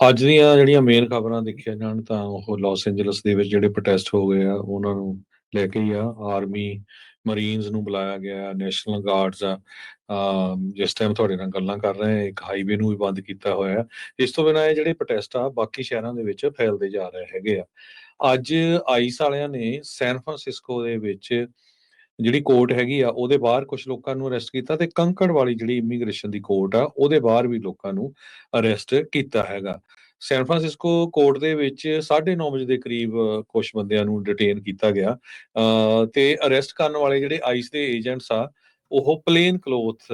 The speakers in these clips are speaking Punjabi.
ਅੱਜ ਦੀਆਂ ਜਿਹੜੀਆਂ ਮੇਨ ਖਬਰਾਂ ਦੇਖਿਆ ਜਾਣ ਤਾਂ ਉਹ ਲਾਸ ਐਂਜਲਸ ਦੇ ਵਿੱਚ ਜਿਹੜੇ ਪ੍ਰੋਟੈਸਟ ਹੋ ਗਏ ਆ, ਉਹਨਾਂ ਨੂੰ ਲੈ ਕੇ ਹੀ ਆ ਆਰਮੀ ਮਰੀਨਸ ਨੂੰ ਬੁਲਾਇਆ ਗਿਆ ਨੈਸ਼ਨਲ ਗਾਰਡਸ ਆ ਜਿਸ ਟਾਈਮ ਤੁਹਾਡੇ ਨਾਲ ਗੱਲਾਂ ਕਰ ਰਹੇ ਹਾਂ ਇੱਕ ਹਾਈਵੇ ਨੂੰ ਵੀ ਬੰਦ ਕੀਤਾ ਹੋਇਆ ਇਸ ਤੋਂ ਬਿਨਾਂ ਇਹ ਜਿਹੜੇ ਪ੍ਰੋਟੈਸਟ ਆ, ਬਾਕੀ ਸ਼ਹਿਰਾਂ ਦੇ ਵਿੱਚ ਫੈਲਦੇ ਜਾ ਰਹੇ ਹੈਗੇ ਆ। ਅੱਜ ਆਈਸ ਵਾਲਿਆਂ ਨੇ ਸੈਨ ਫਰਾਂਸਿਸਕੋ ਦੇ ਵਿੱਚ ਜਿਹੜੀ ਕੋਰਟ ਹੈਗੀ ਆ, ਉਹਦੇ ਬਾਹਰ ਕੁਝ ਲੋਕਾਂ ਨੂੰ ਅਰੈਸਟ ਕੀਤਾ ਤੇ ਕੰਕੜ ਵਾਲੀ ਜਿਹੜੀ ਇਮੀਗ੍ਰੇਸ਼ਨ ਦੀ ਕੋਰਟ ਆ, ਉਹਦੇ ਬਾਹਰ ਵੀ ਲੋਕਾਂ ਨੂੰ ਅਰੈਸਟ ਕੀਤਾ ਹੈਗਾ। ਸੈਨ ਫਰਾਂਸਿਸਕੋ ਕੋਰਟ ਦੇ ਵਿੱਚ 9:30 ਵਜੇ ਦੇ ਕਰੀਬ ਕੁਝ ਬੰਦਿਆਂ ਨੂੰ ਡਿਟੇਨ ਕੀਤਾ ਗਿਆ। ਤੇ ਅਰੈਸਟ ਕਰਨ ਵਾਲੇ ਜਿਹੜੇ ਆਈਸ ਦੇ ਏਜੰਟਸ ਆ, ਉਹ plain cloth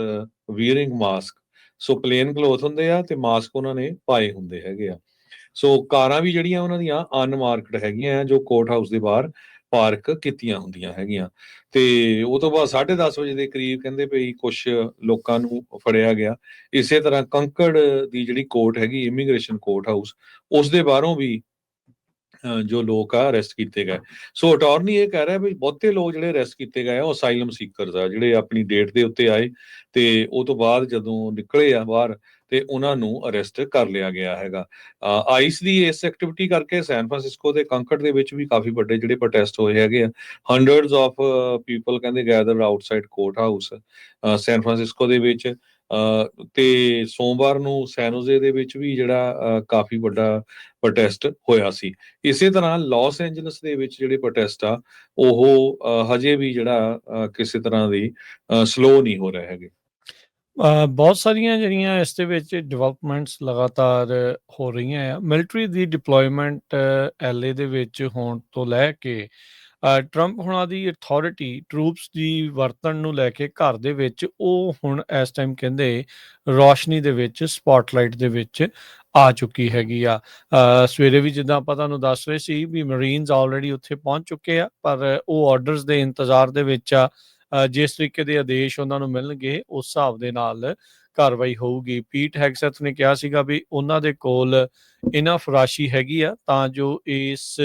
wearing mask so plain cloth ਹੁੰਦੇ ਆ ਤੇ ਮਾਸਕ ਉਹਨਾਂ ਨੇ ਪਾਏ ਹੁੰਦੇ ਹੈਗੇ ਆ। ਸੋ ਕਾਰਾਂ ਵੀ ਜਿਹੜੀਆਂ ਉਹਨਾਂ ਦੀਆਂ ਅਨਮਾਰਕਡ ਹੈਗੀਆਂ ਜੋ ਕੋਰਟ ਹਾਊਸ ਦੇ ਬਾਹਰ ਪਾਰਕ ਕੀਤੀਆਂ ਹੁੰਦੀਆਂ ਹੈਗੀਆਂ। ਤੇ ਉਹ ਤੋਂ ਬਾਅਦ 10:30 ਵਜੇ ਦੇ ਕਰੀਬ ਕਹਿੰਦੇ ਭਈ ਕੁਝ ਲੋਕਾਂ ਨੂੰ ਫੜਿਆ ਗਿਆ। ਇਸੇ ਤਰ੍ਹਾਂ ਕੰਕੜ ਦੀ ਜਿਹੜੀ ਕੋਰਟ ਹੈਗੀ, ਇਮੀਗ੍ਰੇਸ਼ਨ ਕੋਰਟ ਹਾਊਸ ਉਸ ਦੇ ਬਾਹਰੋਂ ਵੀ ਜੋ ਲੋਕ ਆ ਅਰੈਸਟ ਕੀਤੇ ਗਏ। ਸੋ ਅਟਾਰਨੀ ਇਹ ਕਹਿ ਰਿਹਾ ਵੀ ਬਹੁਤੇ ਲੋਕ ਜਿਹੜੇ ਅਰੈਸਟ ਕੀਤੇ ਗਏ ਆ, ਉਹ ਅਸਾਈਲਮ ਸੀਕਰਸ ਆ, ਜਿਹੜੇ ਆਪਣੀ ਡੇਟ ਦੇ ਉੱਤੇ ਆਏ ਤੇ ਉਹ ਤੋਂ ਬਾਅਦ ਜਦੋਂ ਨਿਕਲੇ ਆ ਬਾਹਰ ਤੇ ਉਹਨਾਂ ਨੂੰ ਅਰੈਸਟ ਕਰ ਲਿਆ ਗਿਆ ਹੈਗਾ। ਆਈਸ ਦੀ ਇਸ ਐਕਟੀਵਿਟੀ ਕਰਕੇ ਸੈਨ ਫਰਾਂਸਿਸਕੋ ਦੇ ਕੰਕਟ ਦੇ ਵਿੱਚ ਵੀ ਕਾਫੀ ਵੱਡੇ ਜਿਹੜੇ ਪ੍ਰੋਟੈਸਟ ਹੋਏ ਹੈਗੇ ਆ। ਹੰਡਰਡਸ ਆਫ ਪੀਪਲ ਕਹਿੰਦੇ gather outside court house San Francisco ਦੇ ਵਿੱਚ। ਤੇ ਸੋਮਵਾਰ ਨੂੰ ਸੈਨੋਜ਼ੇ ਦੇ ਵਿੱਚ ਵੀ ਜਿਹੜਾ ਕਾਫੀ ਵੱਡਾ ਪ੍ਰੋਟੈਸਟ ਹੋਇਆ ਸੀ। ਇਸੇ ਤਰ੍ਹਾਂ ਲਾਸ ਐਂਜਲਸ ਦੇ ਵਿੱਚ ਜਿਹੜੇ ਪ੍ਰੋਟੈਸਟ ਆ, ਉਹ ਹਜੇ ਵੀ ਜਿਹੜਾ ਕਿਸੇ ਤਰ੍ਹਾਂ ਦੀ ਸਲੋ ਨਹੀਂ ਹੋ ਰਹੇ ਹੈਗੇ। ਬਹੁਤ ਸਾਰੀਆਂ ਜਿਹੜੀਆਂ ਇਸ ਦੇ ਵਿੱਚ ਡਿਵੈਲਪਮੈਂਟਸ ਲਗਾਤਾਰ ਹੋ ਰਹੀਆਂ ਆ। ਮਿਲਟਰੀ ਦੀ ਡਿਪਲੋਇਮੈਂਟ ਐਲਏ ਦੇ ਵਿੱਚ ਹੋਣ ਤੋਂ ਲੈ ਕੇ ਟਰੰਪ ਹੁਣਾਂ ਦੀ ਅਥਾਰਟੀ ਟਰੂਪਸ ਦੀ ਵਰਤਣ ਨੂੰ ਲੈ ਕੇ ਘਰ ਦੇ ਵਿੱਚ, ਉਹ ਹੁਣ ਇਸ ਟਾਈਮ ਕਹਿੰਦੇ ਰੋਸ਼ਨੀ ਦੇ ਵਿੱਚ ਸਪੌਟਲਾਈਟ ਦੇ ਵਿੱਚ ਆ ਚੁੱਕੀ ਹੈਗੀ ਆ। ਸਵੇਰੇ ਵੀ ਜਿੱਦਾਂ ਆਪਾਂ ਤੁਹਾਨੂੰ ਦੱਸ ਰਹੇ ਸੀ ਵੀ ਮਰੀਨਸ ਆਲਰੇਡੀ ਉੱਥੇ ਪਹੁੰਚ ਚੁੱਕੇ ਆ, ਪਰ ਉਹ ਆਰਡਰਸ ਦੇ ਇੰਤਜ਼ਾਰ ਦੇ ਵਿੱਚ ਆ। ਜਿਸ ਤਰੀਕੇ ਦੇ ਆਦੇਸ਼ ਉਹਨਾਂ ਨੂੰ ਮਿਲਣਗੇ, ਉਸ ਹਿਸਾਬ ਦੇ ਨਾਲ ਕਾਰਵਾਈ ਹੋਊਗੀ। ਪੀਟ ਹੈਗਸੈਥ ਨੇ ਕਿਹਾ ਸੀਗਾ ਵੀ ਉਹਨਾਂ ਦੇ ਕੋਲ ਇਹਨਾਂ ਫਰਾਸ਼ੀ ਹੈਗੀ ਆ ਤਾਂ ਜੋ ਇਸ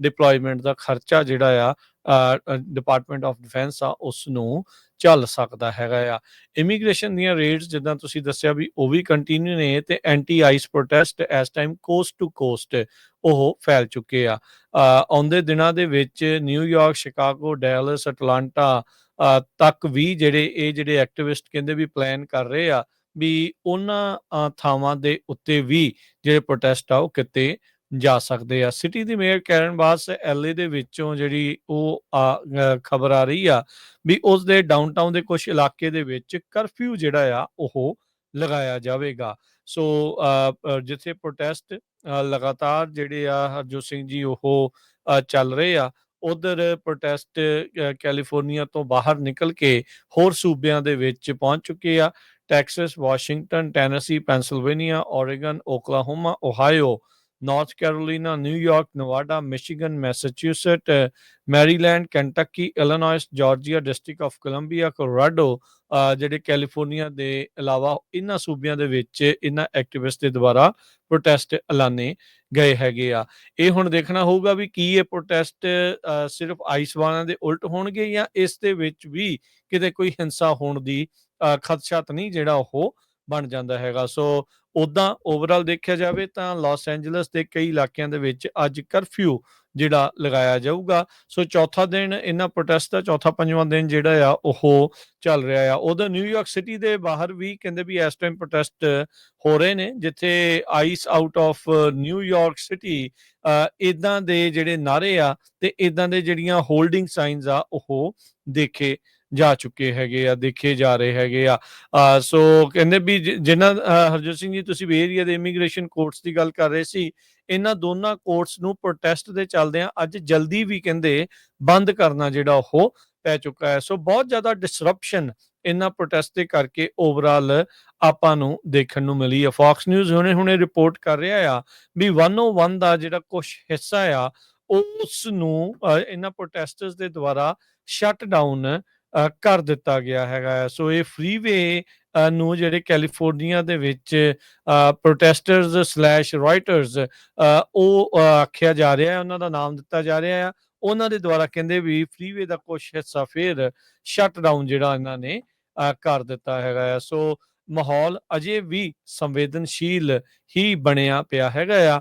ਡਿਪਲੋਇਮੈਂਟ ਦਾ ਖਰਚਾ ਜਿਹੜਾ ਆ ਡਿਪਾਰਟਮੈਂਟ ਆਫ ਡਿਫੈਂਸ ਆ ਉਸ ਨੂੰ ਚੱਲ ਸਕਦਾ ਹੈਗਾ ਆ। ਇਮੀਗ੍ਰੇਸ਼ਨ ਦੀਆਂ ਰੇਟਸ ਜਿੱਦਾਂ ਤੁਸੀਂ ਦੱਸਿਆ ਵੀ ਉਹ ਵੀ ਕੰਟੀਨਿਊ ਨੇ ਤੇ ਐਂਟੀ ਆਈਸ ਪ੍ਰੋਟੈਸਟ ਇਸ ਟਾਈਮ ਕੋਸਟ ਟੂ ਕੋਸਟ ਉਹ ਫੈਲ ਚੁੱਕੇ ਆ। ਆਉਂਦੇ ਦਿਨਾਂ ਦੇ ਵਿੱਚ ਨਿਊਯਾਰਕ ਸ਼ਿਕਾਗੋ ਡੈਲਸ ਅਟਲਾਂਟਾ ਤੱਕ ਵੀ ਜਿਹੜੇ ਇਹ ਜਿਹੜੇ ਐਕਟਿਵਿਸਟ ਕਹਿੰਦੇ ਵੀ ਪਲਾਨ ਕਰ ਰਹੇ ਆ ਵੀ ਉਹਨਾਂ ਥਾਵਾਂ ਦੇ ਉੱਤੇ ਵੀ ਜਿਹੜੇ ਪ੍ਰੋਟੈਸਟ ਆ ਉਹ ਕਿਤੇ ਜਾ ਸਕਦੇ ਆ। ਸਿਟੀ ਦੀ ਮੇਅਰ ਕੈਰਨ ਬਾਸ ਐਲਏ ਦੇ ਵਿੱਚੋਂ ਜਿਹੜੀ ਉਹ ਖਬਰ ਆ ਰਹੀ ਆ ਵੀ ਉਸ ਦੇ ਡਾਊਨਟਾਊਨ ਦੇ ਕੁਝ ਇਲਾਕੇ ਦੇ ਵਿੱਚ ਕਰਫਿਊ ਜਿਹੜਾ ਆ ਉਹ ਲਗਾਇਆ ਜਾਵੇਗਾ। ਸੋ ਅ, ਜਿੱਥੇ ਪ੍ਰੋਟੈਸਟ ਲਗਾਤਾਰ ਜਿਹੜੇ ਆ ਹਰਜੋਤ ਸਿੰਘ ਜੀ ਉਹ ਚੱਲ ਰਹੇ ਆ ਉਧਰ ਪ੍ਰੋਟੈਸਟ ਕੈਲੀਫੋਰਨੀਆ ਤੋਂ ਬਾਹਰ ਨਿਕਲ ਕੇ ਹੋਰ ਸੂਬਿਆਂ ਦੇ ਵਿੱਚ ਪਹੁੰਚ ਚੁੱਕੇ ਆ। Texas Washington Tennessee Pennsylvania Oregon Oklahoma Ohio North Carolina New York Nevada Michigan Massachusetts Maryland Kentucky Illinois Georgia District of Columbia Colorado ਜਿਹੜੇ ਕੈਲੀਫੋਰਨੀਆ ਦੇ ਇਲਾਵਾ ਇਹਨਾਂ ਸੂਬਿਆਂ ਦੇ ਵਿੱਚ ਇਹਨਾਂ ਐਕਟਿਵਿਸਟ ਦੇ ਦੁਆਰਾ ਪ੍ਰੋਟੈਸਟ ਐਲਾਨੇ। ਗਏ ਹੈਗੇ ਆ। ਇਹ ਹੁਣ ਦੇਖਣਾ ਹੋਊਗਾ ਵੀ ਕੀ ਇਹ ਪ੍ਰੋਟੈਸਟ ਅ, ਸਿਰਫ ਆਈਸਵਾਨਾਂ ਦੇ ਉਲਟ ਹੋਣਗੇ ਜਾਂ ਇਸ ਦੇ ਵਿੱਚ ਵੀ ਕਿਤੇ ਕੋਈ ਹਿੰਸਾ ਹੋਣ ਦੀ ਅ, ਖਦਸ਼ਾ ਤਾਂ ਨਹੀਂ ਜਿਹੜਾ ਉਹ ਬਣ ਜਾਂਦਾ ਹੈਗਾ। ਸੋ ਉਦਾਂ ਓਵਰਆਲ ਦੇਖਿਆ ਜਾਵੇ ਤਾਂ ਲਾਸ ਐਂਜਲਸ ਦੇ ਕਈ ਇਲਾਕਿਆਂ ਦੇ ਵਿੱਚ ਅੱਜ ਕਰਫਿਊ ਜਿਹੜਾ ਲਗਾਇਆ ਜਾਊਗਾ। ਸੋ ਚੌਥਾ ਦਿਨ ਇਹਨਾਂ ਪ੍ਰੋਟੈਸਟ ਦਾ, ਚੌਥਾ ਪੰਜਵਾਂ ਦਿਨ ਜਿਹੜਾ ਆ, ਉਹ ਚੱਲ ਰਿਹਾ ਆ। ਉਧਰ ਨਿਊਯਾਰਕ ਸਿਟੀ ਦੇ ਬਾਹਰ ਵੀ ਕਹਿੰਦੇ ਵੀ ਇਸ ਟਾਈਮ ਪ੍ਰੋਟੈਸਟ ਹੋ ਰਹੇ ਨੇ, ਜਿੱਥੇ ICE out of New York city ਇਦਾਂ ਦੇ ਜਿਹੜੇ ਨਾਰੇ ਆ ਤੇ ਇਦਾਂ ਦੇ ਜਿਹੜੀਆਂ ਹੋਲਡਿੰਗ ਸਾਈਨਸ ਆ, ਉਹ ਦੇਖੇ ਜਾ ਚੁੱਕੇ ਹੈਗੇ ਆ, ਦੇਖੇ ਜਾ ਰਹੇ ਹੈਗੇ ਆ। ਸੋ ਕਹਿੰਦੇ ਵੀ ਜਿ- ਜਿਨ੍ਹਾਂ ਹਰਜੋਤ ਸਿੰਘ ਜੀ, ਤੁਸੀਂ ਵੀ ਏਰੀਆ ਦੇ ਇਮੀਗ੍ਰੇਸ਼ਨ ਕੋਰਟਸ ਦੀ ਗੱਲ ਕਰ ਰਹੇ ਸੀ ਇਹਨਾਂ ਦੋਨਾਂ ਕੋਰਟਸ ਨੂੰ ਪ੍ਰੋਟੈਸਟ ਦੇ ਚੱਲਦੇ ਅੱਜ ਜਲਦੀ ਵੀ ਕਹਿੰਦੇ ਬੰਦ ਕਰਨਾ ਜਿਹੜਾ ਉਹ ਪੈ ਚੁੱਕਾ ਹੈ। ਸੋ ਬਹੁਤ ਜ਼ਿਆਦਾ ਡਿਸਰਪਸ਼ਨ ਇਹਨਾਂ ਪ੍ਰੋਟੈਸਟ ਦੇ ਕਰਕੇ ਓਵਰਆਲ ਆਪਾਂ ਨੂੰ ਦੇਖਣ ਨੂੰ ਮਿਲੀ ਹੈ। ਫੌਕਸ ਨਿਊਜ਼ ਹੁਣੇ ਹੁਣੇ ਰਿਪੋਰਟ ਕਰ ਰਿਹਾ ਆ ਵੀ 101 ਦਾ ਜਿਹੜਾ ਕੁਝ ਹਿੱਸਾ ਆ, ਉਸ ਨੂੰ ਇਹਨਾਂ ਪ੍ਰੋਟੈਸਟਰਸ ਦੇ ਦੁਆਰਾ ਸ਼ਟ ਡਾਊਨ ਕਰ ਦਿੱਤਾ ਗਿਆ ਹੈਗਾ ਹੈ। ਸੋ ਇਹ ਫ੍ਰੀਵੇ ਨੂੰ ਜਿਹੜੇ ਕੈਲੀਫੋਰਨੀਆ ਦੇ ਵਿੱਚ ਪ੍ਰੋਟੈਸਟਰਸ ਰਾਈਟਰਸ ਉਹ ਆਖਿਆ ਜਾ ਰਿਹਾ ਹੈ ਉਹਨਾਂ ਦਾ ਨਾਮ ਦਿੱਤਾ ਜਾ ਰਿਹਾ ਆ ਉਹਨਾਂ ਦੇ ਦੁਆਰਾ ਕਹਿੰਦੇ ਵੀ ਫ੍ਰੀਵੇ ਦਾ ਕੁਝ ਹਿੱਸਾ ਫਿਰ ਸ਼ਟ ਡਾਊਨ ਜਿਹੜਾ ਇਹਨਾਂ ਨੇ ਅ, ਕਰ ਦਿੱਤਾ ਹੈਗਾ ਹੈ। ਸੋ ਮਾਹੌਲ ਅਜੇ ਵੀ ਸੰਵੇਦਨਸ਼ੀਲ ਹੀ ਬਣਿਆ ਪਿਆ ਹੈਗਾ ਆ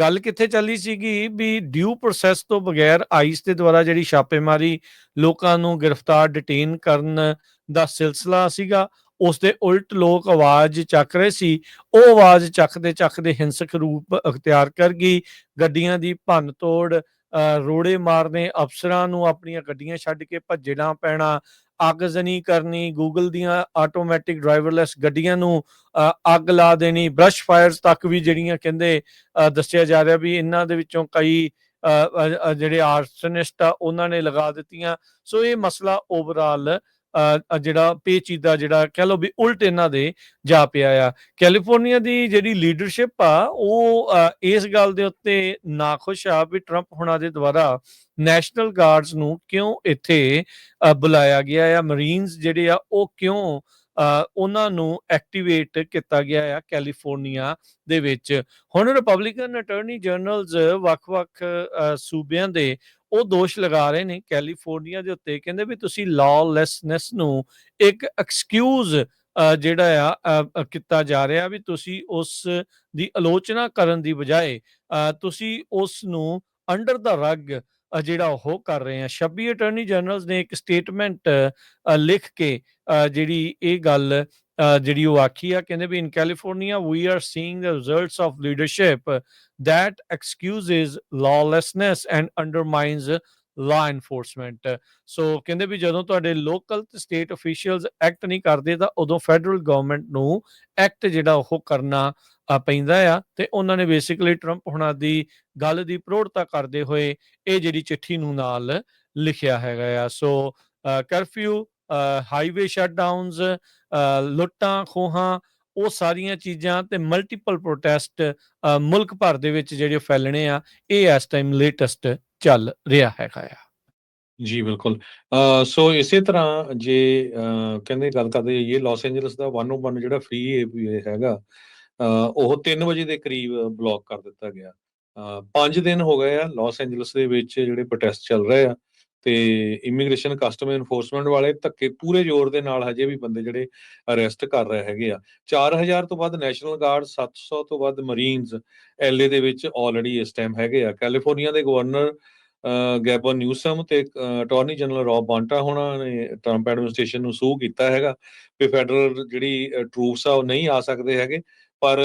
ਗੱਲ ਕਿੱਥੇ ਚੱਲੀ ਸੀਗੀ ਵੀ ਡਿਊ ਪ੍ਰੋਸੈਸ ਤੋਂ ਬਗੈਰ ਆਈਸ ਦੇ ਦੁਆਰਾ ਜਿਹੜੀ ਛਾਪੇਮਾਰੀ ਲੋਕਾਂ ਨੂੰ ਗ੍ਰਿਫਤਾਰ ਡਿਟੇਨ ਕਰਨ ਦਾ ਸਿਲਸਿਲਾ ਸੀਗਾ ਉਸ ਦੇ ਉਲਟ ਲੋਕ ਆਵਾਜ਼ ਚੱਕ ਰਹੇ ਸੀ। ਉਹ ਆਵਾਜ਼ ਚੱਕਦੇ ਚੱਕਦੇ ਹਿੰਸਕ ਰੂਪ ਅਖਤਿਆਰ ਕਰ ਗਈ। ਗੱਡੀਆਂ ਦੀ ਭੰਨ ਤੋੜ ਅ, ਰੋੜੇ ਮਾਰਨੇ ਅਫਸਰਾਂ ਨੂੰ ਆਪਣੀਆਂ ਗੱਡੀਆਂ ਛੱਡ ਕੇ ਭੱਜਣਾ ਪੈਣਾ ਅੱਗਜ਼ਨੀ ਕਰਨੀ ਗੂਗਲ ਦੀਆਂ ਆਟੋਮੈਟਿਕ ਡਰਾਈਵਰਲੈਸ ਗੱਡੀਆਂ ਨੂੰ ਅੱਗ ਲਾ ਦੇਣੀ ਬ੍ਰਸ਼ ਫਾਇਰਸ ਤੱਕ ਵੀ ਜਿਹੜੀਆਂ ਕਹਿੰਦੇ ਦੱਸਿਆ ਜਾ ਰਿਹਾ ਵੀ ਇਹਨਾਂ ਦੇ ਵਿੱਚੋਂ ਕਈ ਜਿਹੜੇ ਆਰਸਨਿਸਟ ਆ, ਉਹਨਾਂ ਨੇ ਲਗਾ ਦਿੱਤੀਆਂ। ਸੋ ਇਹ ਮਸਲਾ ਓਵਰਆਲ ਜਿਹੜਾ ਪੇਚੀਦਾ ਜਿਹੜਾ ਕਹਿ ਲਓ ਵੀ ਉਲਟ ਇਹਨਾਂ ਦੇ ਜਾ ਪਿਆ ਆ। ਕੈਲੀਫੋਰਨੀਆ ਦੀ ਜਿਹੜੀ ਲੀਡਰਸ਼ਿਪ ਆ, ਉਹ ਇਸ ਗੱਲ ਦੇ ਉੱਤੇ ਨਾਖੁਸ਼ ਆ ਵੀ ਟਰੰਪ ਹੁਣਾਂ ਦੇ ਦੁਆਰਾ ਨੈਸ਼ਨਲ ਗਾਰਡਸ ਨੂੰ ਕਿਉਂ ਇੱਥੇ ਬੁਲਾਇਆ ਗਿਆ ਆ? ਮਰੀਨਸ ਜਿਹੜੇ ਆ ਉਹ ਕਿਉਂ ਅ, ਉਹਨਾਂ ਨੂੰ ਐਕਟੀਵੇਟ ਕੀਤਾ ਗਿਆ ਆ ਕੈਲੀਫੋਰਨੀਆ ਦੇ ਵਿੱਚ? ਹੁਣ ਰਿਪਬਲਿਕਨ ਅਟਾਰਨੀ ਜਨਰਲਸ ਵੱਖ-ਵੱਖ ਸੂਬਿਆਂ ਦੇ ਉਹ ਦੋਸ਼ ਲਗਾ ਰਹੇ ਨੇ ਕੈਲੀਫੋਰਨੀਆ ਦੇ ਉੱਤੇ। ਕਹਿੰਦੇ ਵੀ ਤੁਸੀਂ ਲਾਅਲੈਸਨੈਸ ਨੂੰ ਇੱਕ ਐਕਸਕਿਊਜ਼ ਜਿਹੜਾ ਆ ਕੀਤਾ ਜਾ ਰਿਹਾ ਵੀ ਤੁਸੀਂ ਉਸ ਦੀ ਆਲੋਚਨਾ ਕਰਨ ਦੀ ਬਜਾਏ ਅ, ਤੁਸੀਂ ਉਸ ਨੂੰ ਅੰਡਰ ਦਾ ਰਗ ਅ, ਜਿਹੜਾ ਉਹ ਕਰ ਰਹੇ ਆ 26 ਅਟਾਰਨੀ ਜਨਰਲਸ ਨੇ ਇੱਕ ਸਟੇਟਮੈਂਟ ਲਿਖ ਕੇ ਅ, ਜਿਹੜੀ ਇਹ ਗੱਲ ਅ, ਜਿਹੜੀ ਉਹ ਆਖੀ ਆ ਕਹਿੰਦੇ ਵੀ in California we are seeing the results of leadership that excuses lawlessness and undermines law enforcement. So ਕਹਿੰਦੇ ਵੀ ਜਦੋਂ ਤੁਹਾਡੇ ਲੋਕਲ ਤੇ ਸਟੇਟ ਅਫੀਸ਼ੀਅਲਸ ਐਕਟ ਨਹੀਂ ਕਰਦੇ ਤਾਂ ਉਦੋਂ ਫੈਡਰਲ ਗਵਰਨਮੈਂਟ ਨੂੰ ਐਕਟ ਜਿਹੜਾ ਉਹ ਕਰਨਾ ਪੈਂਦਾ ਆ ਤੇ ਉਹਨਾਂ ਨੇ ਬੇਸਿਕਲੀ ਟਰੰਪ ਹੁਣਾਂ ਦੀ ਗੱਲ ਦੀ ਪ੍ਰੋੜਤਾ ਕਰਦੇ ਹੋਏ ਇਹ ਜਿਹੜੀ ਚਿੱਠੀ ਨੂੰ ਨਾਲ ਲਿਖਿਆ ਹੈਗਾ ਆ। ਸੋ ਕਰਫਿਊ ਹਾਈਵੇ ਸ਼ਟਡਾਊਨਸ ਲੁੱਟਾਂ ਖੋਹਾਂ ਉਹ ਸਾਰੀਆਂ ਚੀਜ਼ਾਂ ਤੇ ਮਲਟੀਪਲ ਪ੍ਰੋਟੈਸਟ ਮੁਲਕ ਭਰ ਦੇ ਵਿੱਚ ਜਿਹੜੇ ਫੈਲਣੇ ਆ ਇਹ ਇਸ ਟਾਈਮ ਲੇਟੈਸਟ ਚੱਲ ਰਿਹਾ ਹੈਗਾ ਆ। ਜੀ ਬਿਲਕੁਲ। ਅ, ਸੋ ਇਸੇ ਤਰ੍ਹਾਂ ਜੇ ਅ, ਕਹਿੰਦੇ ਗੱਲ ਕਰਦੇ ਇਹ ਲਾਸ ਐਂਜਲਸ ਦਾ 101 ਜਿਹੜਾ ਫ੍ਰੀ ਹੈਗਾ ਉਹ 3 ਵਜੇ ਦੇ ਕਰੀਬ ਬਲੌਕ ਕਰ ਦਿੱਤਾ ਗਿਆ। 5 ਦਿਨ ਹੋ ਗਏ ਆ ਲਾਸ ਐਂਜਲਸ ਦੇ ਵਿੱਚ ਜਿਹੜੇ ਪ੍ਰੋਟੈਸਟ ਚੱਲ ਰਹੇ ਆ ਤੇ ਇਮੀਗ੍ਰੇਸ਼ਨ ਕਸਟਮ ਇਨਫੋਰਸਮੈਂਟ ਵਾਲੇ ਧੱਕੇ ਪੂਰੇ ਜ਼ੋਰ ਦੇ ਨਾਲ ਹਜੇ ਵੀ ਬੰਦੇ ਜਿਹੜੇ ਅਰੈਸਟ ਕਰ ਰਹੇ ਹੈਗੇ ਆ। 4000 ਤੋਂ ਵੱਧ ਨੈਸ਼ਨਲ ਗਾਰਡ 700 ਤੋਂ ਵੱਧ ਮਰੀਨਸ ਐਲਏ ਦੇ ਵਿੱਚ ਆਲਰੇਡੀ ਇਸ ਟਾਈਮ ਹੈਗੇ ਆ। ਕੈਲੀਫੋਰਨੀਆ ਦੇ ਗਵਰਨਰ ਗੈਬਨ ਨਿਊਸਮ ਤੇ ਅਟਾਰਨੀ ਜਨਰਲ ਰੌਬ ਬਾਂਟਾ ਹੋਣਾ ਨੇ ਟਰੰਪ ਐਡਮਿਨਿਸਟ੍ਰੇਸ਼ਨ ਨੂੰ ਸੂ ਕੀਤਾ ਹੈਗਾ ਕਿ ਫੈਡਰਲ ਜਿਹੜੀ ਟਰੂਪਸ ਆ ਉਹ ਨਹੀਂ ਆ ਸਕਦੇ ਹੈਗੇ। ਪਰ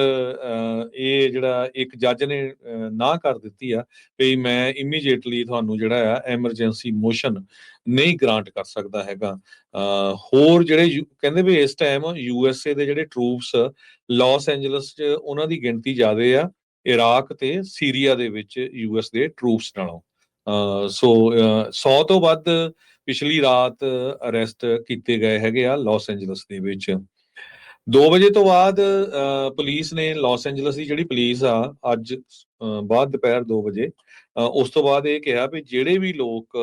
ਇਹ ਜਿਹੜਾ ਇੱਕ ਜੱਜ ਨੇ ਨਾ ਕਰ ਦਿੱਤੀ ਆ ਵੀ ਮੈਂ ਇਮੀਡੀਏਟਲੀ ਤੁਹਾਨੂੰ ਜਿਹੜਾ ਆ ਐਮਰਜੈਂਸੀ ਮੋਸ਼ਨ ਨਹੀਂ ਗ੍ਰਾਂਟ ਕਰ ਸਕਦਾ ਹੈਗਾ। ਹੋਰ ਜਿਹੜੇ ਯੂ- ਕਹਿੰਦੇ ਵੀ ਇਸ ਟਾਈਮ ਯੂ ਐੱਸ ਏ ਦੇ ਜਿਹੜੇ ਟਰੂਪਸ ਲਾਸ ਐਂਜਲਸ 'ਚ ਉਹਨਾਂ ਦੀ ਗਿਣਤੀ ਜ਼ਿਆਦੇ ਆ ਇਰਾਕ ਤੇ ਸੀਰੀਆ ਦੇ ਵਿੱਚ ਯੂ ਯੂਐਸ ਦੇ ਟਰੂਪਸ ਨਾਲੋਂ। ਸੋ ਅ, 100 ਤੋਂ ਵੱਧ ਪਿਛਲੀ ਰਾਤ ਅਰੈਸਟ ਕੀਤੇ ਗਏ ਹੈਗੇ ਆ ਲਾਸ ਐਂਜਲਸ ਦੇ ਵਿੱਚ। 2 ਵਜੇ ਤੋਂ ਬਾਅਦ ਪੁਲਿਸ ਨੇ ਲਾਸ ਐਂਜਲਸ ਦੀ ਜਿਹੜੀ ਪੁਲਿਸ ਆ, ਅੱਜ ਬਾਅਦ ਦੁਪਹਿਰ 2 ਵਜੇ ਉਸ ਤੋਂ ਬਾਅਦ ਇਹ ਕਿਹਾ ਵੀ ਜਿਹੜੇ ਵੀ ਲੋਕ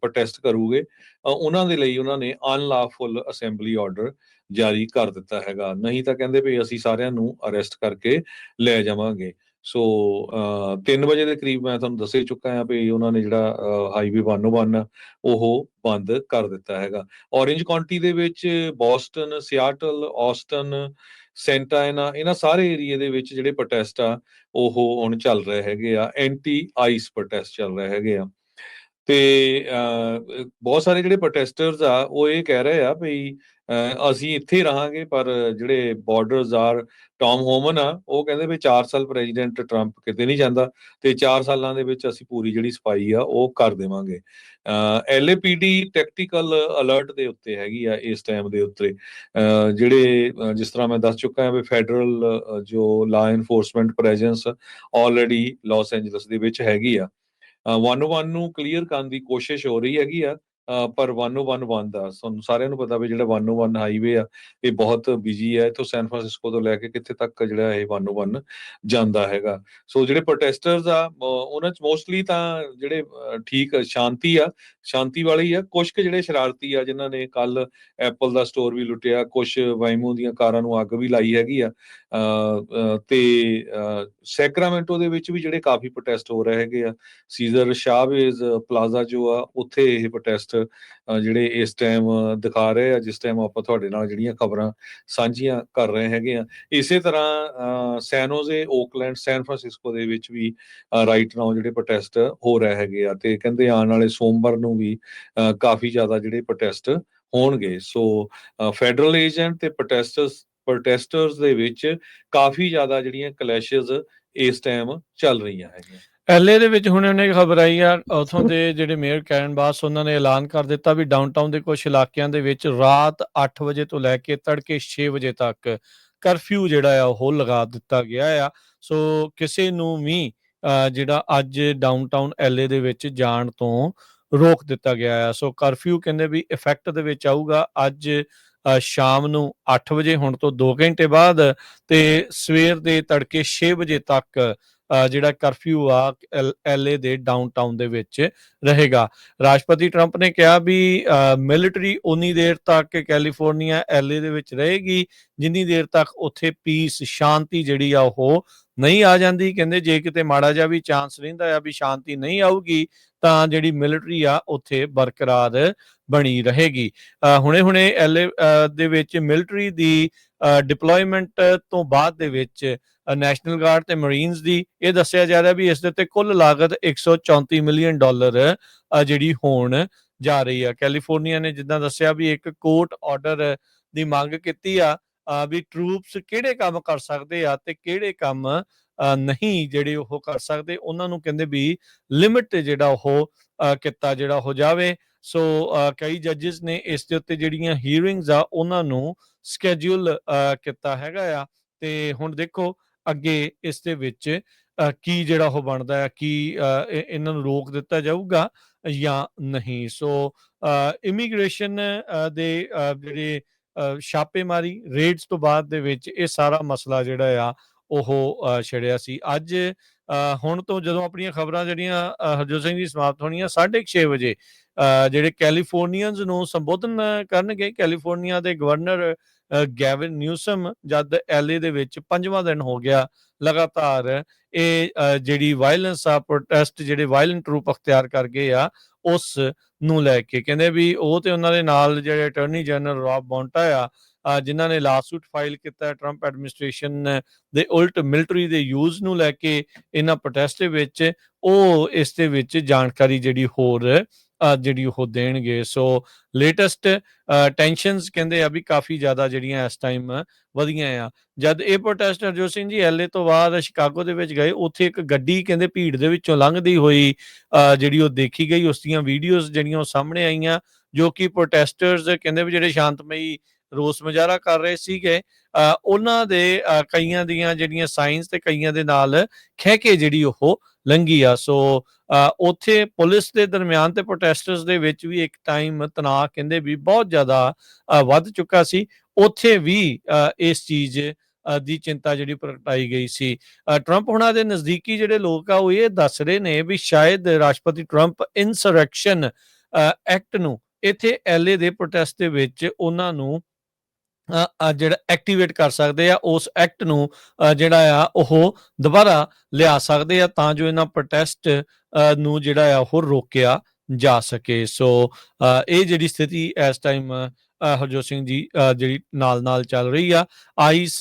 ਪ੍ਰੋਟੈਸਟ ਕਰੂਗੇ ਉਹਨਾਂ ਦੇ ਲਈ ਉਹਨਾਂ ਨੇ ਅਨਲਾਫੁਲ ਅਸੈਂਬਲੀ ਆਰਡਰ ਜਾਰੀ ਕਰ ਦਿੱਤਾ ਹੈਗਾ। ਨਹੀਂ ਤਾਂ ਕਹਿੰਦੇ ਵੀ ਅਸੀਂ ਸਾਰਿਆਂ ਨੂੰ ਅਰੈਸਟ ਕਰਕੇ ਲੈ ਜਾਵਾਂਗੇ। ਸੋ 3 ਵਜੇ ਦੇ ਕਰੀਬ ਮੈਂ ਤੁਹਾਨੂੰ ਦੱਸੇ ਚੁੱਕਾ ਹਾਂ ਵੀ ਉਹਨਾਂ ਨੇ ਜਿਹੜਾ ਹਾਈਵੇ 101 ਆ, ਉਹ ਬੰਦ ਕਰ ਦਿੱਤਾ ਹੈਗਾ। ਔਰੇਂਜ ਕਾਉਂਟੀ ਦੇ ਵਿੱਚ ਬੋਸਟਨ ਸਿਆਟਲ ਆਸਟਨ ਸੈਂਟਾਇਨਾ ਇਹਨਾਂ ਸਾਰੇ ਏਰੀਆ ਦੇ ਵਿੱਚ ਜਿਹੜੇ ਪ੍ਰੋਟੈਸਟ ਆ ਉਹ ਹੁਣ ਚੱਲ ਰਹੇ ਹੈਗੇ ਆ। ਐਂਟੀ ਆਈਸ ਪ੍ਰੋਟੈਸਟ ਚੱਲ ਰਹੇ ਹੈਗੇ ਆ। ਤੇ ਬਹੁਤ ਸਾਰੇ ਜਿਹੜੇ ਪ੍ਰੋਟੈਸਟਰਸ ਆ ਉਹ ਇਹ ਕਹਿ ਰਹੇ ਆ ਵੀ ਅਸੀਂ ਇੱਥੇ ਰਹਾਂਗੇ ਪਰ ਜਿਹੜੇ ਬਾਰਡਰਸ ਆਰ ਟਾਮ ਹੋਮਨ ਆ ਉਹ ਕਹਿੰਦੇ ਵੀ 4 ਸਾਲ ਪ੍ਰੈਜ਼ੀਡੈਂਟ ਟਰੰਪ ਕਿਤੇ ਨਹੀਂ ਜਾਂਦਾ ਤੇ 4 ਸਾਲਾਂ ਦੇ ਵਿੱਚ ਅਸੀਂ ਪੂਰੀ ਜਿਹੜੀ ਸਫ਼ਾਈ ਆ ਉਹ ਕਰ ਦੇਵਾਂਗੇ। ਐਲਏਪੀਡੀ ਟੈਕਟੀਕਲ ਅਲਰਟ ਦੇ ਉੱਤੇ ਹੈਗੀ ਆ ਇਸ ਟਾਈਮ ਦੇ ਉੱਤੇ। ਅ, ਜਿਹੜੇ ਜਿਸ ਤਰ੍ਹਾਂ ਮੈਂ ਦੱਸ ਚੁੱਕਾ ਹਾਂ ਵੀ ਫੈਡਰਲ ਜੋ law enforcement presence already Los Angeles ਦੇ ਵਿੱਚ ਹੈਗੀ ਆ। 101 ਨੂੰ ਕਲੀਅਰ ਕਰਨ ਦੀ ਕੋਸ਼ਿਸ਼ ਹੋ ਰਹੀ ਹੈਗੀ ਆ। ਪਰ 101 ਬੰਦ ਆ ਤੁਹਾਨੂੰ ਸਾਰਿਆਂ ਨੂੰ ਪਤਾ ਵੀ ਜਿਹੜਾ 101 ਹਾਈਵੇ ਆ, ਇਹ ਬਹੁਤ ਬਿਜ਼ੀ ਹੈ ਇੱਥੋਂ ਸੈਨ ਫਰਾਂਸਿਸਕੋ ਤੋਂ ਲੈ ਕੇ ਕਿੱਥੇ ਤੱਕ ਜਿਹੜਾ ਇਹ 101 ਜਾਂਦਾ ਹੈਗਾ। ਸੋ ਜਿਹੜੇ ਪ੍ਰੋਟੈਸਟਰਸ ਆ ਉਹਨਾਂ ਚ ਮੋਸਟਲੀ ਤਾਂ ਜਿਹੜੇ ਠੀਕ ਸ਼ਾਂਤੀ ਆ। ਸ਼ਾਂਤੀ ਵਾਲੇ ਹੀ ਆ। ਕੁਝ ਕੁ ਜਿਹੜੇ ਸ਼ਰਾਰਤੀ ਆ, ਜਿਨ੍ਹਾਂ ਨੇ ਕੱਲ ਐਪਲ ਦਾ ਸਟੋਰ ਵੀ ਲੁੱਟਿਆ ਕੁਝ ਵਾਈਮੋ ਦੀਆਂ ਕਾਰਾਂ ਨੂੰ ਅੱਗ ਵੀ ਲਾਈ ਹੈਗੀ ਆ। ਤੇ ਸੈਕਰਾਮੈਂਟੋ ਦੇ ਵਿੱਚ ਵੀ ਜਿਹੜੇ ਕਾਫੀ ਪ੍ਰੋਟੈਸਟ ਹੋ ਰਹੇ ਹੈਗੇ ਆ। ਸੀਜ਼ਰ ਸ਼ਾਵੇਜ਼ ਪਲਾਜ਼ਾ ਜੋ ਆ, ਉੱਥੇ ਇਹ ਪ੍ਰੋਟੈਸਟ ਪ੍ਰੋਟੈਸਟ ਜਿਹੜੇ ਇਸ ਟਾਈਮ ਦਿਖਾ ਰਹੇ ਆ, ਜਿਸ ਟਾਈਮ ਆਪਾਂ ਤੁਹਾਡੇ ਨਾਲ ਜਿਹੜੀਆਂ ਖਬਰਾਂ ਸਾਂਝੀਆਂ ਕਰ ਰਹੇ ਹੈਗੇ ਆ। ਇਸੇ ਤਰ੍ਹਾਂ ਸੈਨੋਜ਼ੇ ਓਕਲੈਂਡ ਸੈਨ ਫਰਾਂਸਿਸਕੋ ਦੇ ਵਿੱਚ ਵੀ ਰਾਈਟ ਨਾਓ ਜਿਹੜੇ ਪ੍ਰੋਟੈਸਟ ਹੋ ਰਹੇ ਹੈਗੇ ਆ ਤੇ ਕਹਿੰਦੇ ਆਉਣ ਵਾਲੇ ਸੋਮਵਾਰ ਨੂੰ ਵੀ ਕਾਫੀ ਜ਼ਿਆਦਾ ਜਿਹੜੇ ਪ੍ਰੋਟੈਸਟ ਹੋਣਗੇ। ਸੋ ਫੈਡਰਲ ਏਜੰਟ ਤੇ ਪ੍ਰੋਟੈਸਟਰਸ ਪ੍ਰੋਟੈਸਟਰਸ ਦੇ ਵਿੱਚ ਕਾਫੀ ਜ਼ਿਆਦਾ ਜਿਹੜੀਆਂ ਕਲੈਸ਼ਸ ਇਸ ਟਾਈਮ ਚੱਲ ਰਹੀਆਂ ਹੈਗੀਆਂ। ਐਲਏ ਦੇ ਵਿੱਚ ਹੁਣ ਉਹਨੇ ਖਬਰ ਆਈ ਆ, ਉਥੋਂ ਦੇ ਜਿਹੜੇ ਮੇਅਰ ਕੈਰਨ ਬਾਸ ਉਹਨਾਂ ਨੇ ਐਲਾਨ ਕਰ ਦਿੱਤਾ ਵੀ ਡਾਊਨਟਾਊਨ ਦੇ ਕੁਝ ਇਲਾਕਿਆਂ ਦੇ ਵਿੱਚ ਰਾਤ 8 ਵਜੇ ਤੋਂ ਲੈ ਕੇ ਤੜਕੇ 6 ਵਜੇ ਤੱਕ ਕਰਫਿਊ ਜਿਹੜਾ ਆ, ਉਹ ਲਗਾ ਦਿੱਤਾ ਗਿਆ ਆ। ਸੋ ਕਿਸੇ ਨੂੰ ਵੀ ਜਿਹੜਾ ਅੱਜ ਡਾਊਨਟਾਊਨ ਐਲਏ ਦੇ ਵਿੱਚ ਜਾਣ ਤੋਂ ਰੋਕ ਦਿੱਤਾ ਗਿਆ ਆ। ਸੋ ਕਰਫਿਊ ਕਹਿੰਦੇ ਵੀ ਇਫੈਕਟ ਦੇ ਵਿੱਚ ਆਊਗਾ। ਅੱਜ ਸ਼ਾਮ ਨੂੰ 8 ਵਜੇ ਹੁਣ ਤੋਂ 2 ਘੰਟੇ ਬਾਅਦ ਤੇ ਸਵੇਰ ਦੇ ਤੜਕੇ 6 ਵਜੇ ਤੱਕ ਜਿਹੜਾ ਕਰਫਿਊ ਆ ਐਲਏ ਦੇ ਡਾਊਨਟਾਊਨ ਦੇ ਵਿੱਚ ਰਹੇਗਾ। ਰਾਸ਼ਟਰਪਤੀ ਟਰੰਪ ਨੇ ਕਿਹਾ ਵੀ ਮਿਲਟਰੀ ਉਨੀ ਦੇਰ ਤੱਕ ਕੈਲੀਫੋਰਨੀਆ ਐਲਏ ਦੇ ਵਿੱਚ ਰਹੇਗੀ, ਜਿੰਨੀ ਦੇਰ ਤੱਕ ਉੱਥੇ ਪੀਸ, ਸ਼ਾਂਤੀ ਜਿਹੜੀ ਆ ਉਹ ਨਹੀਂ ਆ ਜਾਂਦੀ। ਕਹਿੰਦੇ ਜੇ ਕਿਤੇ ਮਾੜਾ ਜਿਹਾ ਵੀ ਚਾਂਸ ਰਹਿੰਦਾ ਆ ਵੀ ਸ਼ਾਂਤੀ ਨਹੀਂ ਆਊਗੀ ਤਾਂ ਜਿਹੜੀ ਮਿਲਟਰੀ ਆ, ਉੱਥੇ ਬਰਕਰਾਰ ਬਣੀ ਰਹੇਗੀ। ਹੁਣੇ-ਹੁਣੇ ਐਲਏ ਦੇ ਵਿੱਚ ਮਿਲਟਰੀ ਦੀ ਡਿਪਲੋਇਮੈਂਟ ਤੋਂ ਬਾਅਦ ਦੇ ਵਿੱਚ ਨੈਸ਼ਨਲ ਗਾਰਡ ਤੇ ਮਰੀਨਸ ਦੀ ਇਹ ਦੱਸਿਆ ਜਾ ਰਿਹਾ ਵੀ ਇਸ ਦੇ ਉੱਤੇ ਕੁੱਲ ਲਾਗਤ 134 ਮਿਲੀਅਨ ਡਾਲਰ ਜਿਹੜੀ ਹੋਣ ਜਾ ਰਹੀ ਆ। ਕੈਲੀਫੋਰਨੀਆ ਨੇ ਜਿੱਦਾਂ ਦੱਸਿਆ ਵੀ ਇੱਕ ਕੋਰਟ ਆਰਡਰ ਦੀ ਮੰਗ ਕੀਤੀ ਆ ਵੀ ਟਰੂਪਸ ਕਿਹੜੇ ਕੰਮ ਕਰ ਸਕਦੇ ਆ ਤੇ ਕਿਹੜੇ ਕੰਮ ਨਹੀਂ ਜਿਹੜੇ ਉਹ ਕਰ ਸਕਦੇ ਉਹਨਾਂ ਨੂੰ ਕਹਿੰਦੇ ਵੀ ਲਿਮਿਟ ਤੇ ਜਿਹੜਾ ਉਹ ਕੀਤਾ ਜਿਹੜਾ ਹੋ ਜਾਵੇ। ਸੋ ਕਈ ਜੱਜਸ ਨੇ ਇਸ ਦੇ ਉੱਤੇ ਜਿਹੜੀਆਂ ਹੀਅਰਿੰਗਸ ਆ ਉਹਨਾਂ ਨੂੰ ਸਕੇਡਿਊਲ ਕੀਤਾ ਹੈਗਾ ਆ। ਤੇ ਹੁਣ ਦੇਖੋ ਅੱਗੇ ਇਸ ਦੇ ਵਿੱਚ ਕੀ ਜਿਹੜਾ ਉਹ ਬਣਦਾ ਹੈ ਕੀ ਇਹਨਾਂ ਨੂੰ ਰੋਕ ਦਿੱਤਾ ਜਾਊਗਾ ਜਾਂ ਨਹੀਂ। ਸੋ ਇਮੀਗ੍ਰੇਸ਼ਨ ਦੇ ਅ, ਜਿਹੜੇ ਛਾਪੇਮਾਰੀ ਰੇਡਸ ਤੋਂ ਬਾਅਦ ਦੇ ਵਿੱਚ ਇਹ ਸਾਰਾ ਮਸਲਾ ਜਿਹੜਾ ਆ ਉਹ ਅ, ਛਿੜਿਆ ਸੀ। ਅੱਜ ਅ, ਹੁਣ ਤੋਂ ਜਦੋਂ ਆਪਣੀਆਂ ਖਬਰਾਂ ਜਿਹੜੀਆਂ ਹਰਜੋਤ ਸਿੰਘ ਜੀ ਸਮਾਪਤ ਹੋਣੀਆਂ 6:30 ਵਜੇ ਅ, ਜਿਹੜੇ ਕੈਲੀਫੋਰਨੀਅਨਸ ਨੂੰ ਸੰਬੋਧਨ ਕਰਨਗੇ ਕੈਲੀਫੋਰਨੀਆ ਦੇ ਗਵਰਨਰ ਅ, ਗੈਵਿਨ ਨਿਊਸਮ ਜਦ ਐਲਏ ਦੇ ਵਿੱਚ ਪੰਜਵਾਂ ਦਿਨ ਹੋ ਗਿਆ ਲਗਾਤਾਰ ਇਹ ਜਿਹੜੀ ਵਾਇਲੈਂਸ ਆ ਪ੍ਰੋਟੈਸਟ ਜਿਹੜੇ ਵਾਇਲੈਂਟ ਰੂਪ ਅਖਤਿਆਰ ਕਰ ਗਏ ਆ ਉਸ ਨੂੰ ਲੈ ਕੇ। ਕਹਿੰਦੇ ਵੀ ਉਹ ਤੇ ਉਹਨਾਂ ਦੇ ਨਾਲ ਜਿਹੜੇ ਅਟਾਰਨੀ ਜਨਰਲ ਰੌਬ ਬੌਂਟਾ ਆ ਅ, ਜਿਨ੍ਹਾਂ ਨੇ ਲਾਸੂਟ ਫਾਈਲ ਕੀਤਾ ਟਰੰਪ ਐਡਮਿਨਿਸਟ੍ਰੇਸ਼ਨ ਦੇ ਉਲਟ ਮਿਲਟਰੀ ਦੇ ਯੂਜ਼ ਨੂੰ ਲੈ ਕੇ ਇਹਨਾਂ ਪ੍ਰੋਟੈਸਟ ਦੇ ਵਿੱਚ ਉਹ ਇਸ ਦੇ ਵਿੱਚ ਜਾਣਕਾਰੀ ਜਿਹੜੀ ਹੋਰ ਜਿਹੜੀ ਉਹ ਦੇਣਗੇ। ਸੋ ਲੇਟੈਸਟ ਟੈਂਸ਼ਨਸ ਕਹਿੰਦੇ ਆ ਵੀ ਕਾਫੀ ਜ਼ਿਆਦਾ ਜਿਹੜੀਆਂ ਇਸ ਟਾਈਮ ਵਧੀਆਂ ਆ। ਜਦ ਇਹ ਪ੍ਰੋਟੈਸਟ ਹਰਜੋਤ ਸਿੰਘ ਜੀ ਐਲਏ ਤੋਂ ਬਾਅਦ ਸ਼ਿਕਾਗੋ ਦੇ ਵਿੱਚ ਗਏ ਉੱਥੇ ਇੱਕ ਗੱਡੀ ਕਹਿੰਦੇ ਭੀੜ ਦੇ ਵਿੱਚੋਂ ਲੰਘਦੀ ਹੋਈ ਅ, ਜਿਹੜੀ ਉਹ ਦੇਖੀ ਗਈ ਉਸ ਦੀਆਂ ਵੀਡੀਓਜ਼ ਜਿਹੜੀਆਂ ਉਹ ਸਾਹਮਣੇ ਆਈਆਂ ਜੋ ਕਿ ਪ੍ਰੋਟੈਸਟਰਸ ਕਹਿੰਦੇ ਵੀ ਜਿਹੜੇ ਸ਼ਾਂਤਮਈ ਰੋਸ ਮੁਜ਼ਾਹਰਾ ਕਰ ਰਹੇ ਸੀਗੇ ਉਹਨਾਂ ਦੇ ਕਈਆਂ ਦੀਆਂ ਜਿਹੜੀਆਂ ਸਾਇੰਸ ਤੇ ਕਈਆਂ ਦੇ ਨਾਲ ਖਹਿ ਕੇ ਜਿਹੜੀ ਉਹ ਲੰਗੀ ਆ। ਸੋ ਅ, ਉੱਥੇ ਪੁਲਿਸ ਦੇ ਦਰਮਿਆਨ ਤੇ ਪ੍ਰੋਟੈਸਟਰਸ ਦੇ ਵਿੱਚ ਵੀ ਇੱਕ ਟਾਈਮ ਤਣਾਅ ਕਹਿੰਦੇ ਵੀ ਬਹੁਤ ਜ਼ਿਆਦਾ ਵੱਧ ਚੁੱਕਾ ਸੀ। ਉੱਥੇ ਵੀ ਇਸ ਚੀਜ਼ ਦੀ ਚਿੰਤਾ ਜਿਹੜੀ ਪ੍ਰਗਟਾਈ ਗਈ ਸੀ। ਟਰੰਪ ਹੁਣਾਂ ਦੇ ਨਜ਼ਦੀਕੀ ਜਿਹੜੇ ਲੋਕ ਆ ਉਹ ਇਹ ਦੱਸ ਰਹੇ ਨੇ ਵੀ ਸ਼ਾਇਦ ਰਾਸ਼ਟਰਪਤੀ ਟਰੰਪ ਇਨਸਰੈਕਸ਼ਨ ਐਕਟ ਨੂੰ ਇੱਥੇ ਐਲਏ ਦੇ ਪ੍ਰੋਟੈਸਟ ਦੇ ਵਿੱਚ ਉਹਨਾਂ ਨੂੰ ਜਿਹੜਾ ਐਕਟੀਵੇਟ ਕਰ ਸਕਦੇ ਆ, ਉਸ ਐਕਟ ਨੂੰ ਜਿਹੜਾ ਆ, ਉਹ ਦੁਬਾਰਾ ਲਿਆ ਸਕਦੇ ਆ ਤਾਂ ਜੋ ਇਹਨਾਂ ਪ੍ਰੋਟੈਸਟ ਨੂੰ ਜਿਹੜਾ ਆ, ਉਹ ਰੋਕਿਆ ਜਾ ਸਕੇ। ਸੋ ਇਹ ਜਿਹੜੀ ਸਥਿਤੀ ਇਸ ਟਾਈਮ ਹਰਜੋਤ ਸਿੰਘ ਜੀ ਜਿਹੜੀ ਨਾਲ ਨਾਲ ਚੱਲ ਰਹੀ ਆ। ਆਈਸ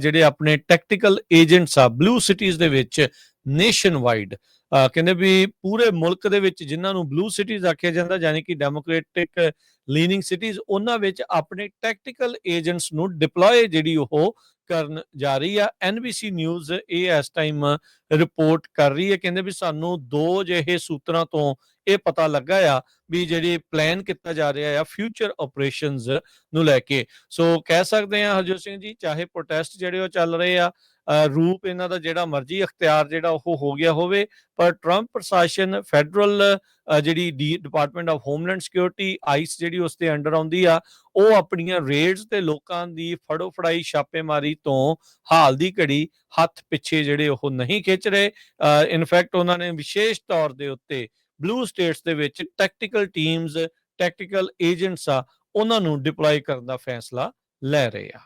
ਜਿਹੜੇ ਆਪਣੇ ਟੈਕਟੀਕਲ ਏਜੰਟਸ ਆ ਬਲੂ ਸਿਟੀਜ਼ ਦੇ ਵਿੱਚ ਨੇਸ਼ਨ ਵਾਈਡ ਕਹਿੰਦੇ ਵੀ ਪੂਰੇ ਮੁਲਕ ਦੇ ਵਿੱਚ ਜਿਨ੍ਹਾਂ ਨੂੰ ਬਲੂ ਸਿਟੀਜ਼ ਆਖਿਆ ਜਾਂਦਾ, ਯਾਨੀ ਕਿ ਡੈਮੋਕ੍ਰੈਟਿਕ ਲੀਨਿੰਗ ਸਿਟੀਜ਼ ਉਹਨਾਂ ਵਿੱਚ ਆਪਣੇ ਟੈਕਟੀਕਲ ਏਜੰਟਸ ਨੂੰ ਡਿਪਲੋਏ ਜਿਹੜੀ ਉਹ ਕਰਨ ਜਾ ਰਹੀ ਆ। ਐਨਬੀਸੀ ਨਿਊਜ਼ ਇਹ ਇਸ ਟਾਈਮ ਰਿਪੋਰਟ ਕਰ ਰਹੀ ਹੈ, ਕਹਿੰਦੇ ਵੀ ਸਾਨੂੰ ਦੋ ਜਿਹੇ ਸੂਤਰਾਂ ਤੋਂ ਇਹ ਪਤਾ ਲੱਗਾ ਆ ਵੀ ਜਿਹੜੀ ਪਲਾਨ ਕੀਤਾ ਜਾ ਰਿਹਾ ਆ ਫਿਊਚਰ ਆਪਰੇਸ਼ਨਸ ਨੂੰ ਲੈ ਕੇ। ਸੋ ਕਹਿ ਸਕਦੇ ਆ ਹਰਜੋਤ ਸਿੰਘ ਜੀ, ਚਾਹੇ ਪ੍ਰੋਟੈਸਟ ਜਿਹੜੇ ਉਹ ਚੱਲ ਰਹੇ ਆ ਰੂਪ ਇਹਨਾਂ ਦਾ ਜਿਹੜਾ ਮਰਜ਼ੀ ਅਖਤਿਆਰ ਜਿਹੜਾ ਉਹ ਹੋ ਗਿਆ ਹੋਵੇ, ਪਰ ਟਰੰਪ ਪ੍ਰਸ਼ਾਸਨ ਫੈਡਰਲ ਜਿਹੜੀ D, department of homeland security ICE ਜਿਹੜੀ ਉਸ ਦੇ ਅੰਡਰ ਆਉਂਦੀ ਆ, ਉਹ ਆਪਣੀਆਂ ਰੇਡਸ ਤੇ ਲੋਕਾਂ ਦੀ ਫੜੋ ਫੜਾਈ ਛਾਪੇਮਾਰੀ ਤੋਂ ਹਾਲ ਦੀ ਘੜੀ ਹੱਥ ਪਿੱਛੇ ਜਿਹੜੇ ਉਹ ਨਹੀਂ ਖਿੱਚ ਰਹੇ। ਇਨਫੈਕਟ ਉਹਨਾਂ ਨੇ ਵਿਸ਼ੇਸ਼ ਤੌਰ ਦੇ ਉੱਤੇ ਬਲੂ ਸਟੇਟਸ ਦੇ ਵਿੱਚ ਟੈਕਟੀਕਲ ਟੀਮਸ, ਟੈਕਟੀਕਲ ਏਜੰਟਸ ਆ, ਉਹਨਾਂ ਨੂੰ ਡਿਪਲੋਏ ਕਰਨ ਦਾ ਫੈਸਲਾ ਲੈ ਰਹੇ ਆ।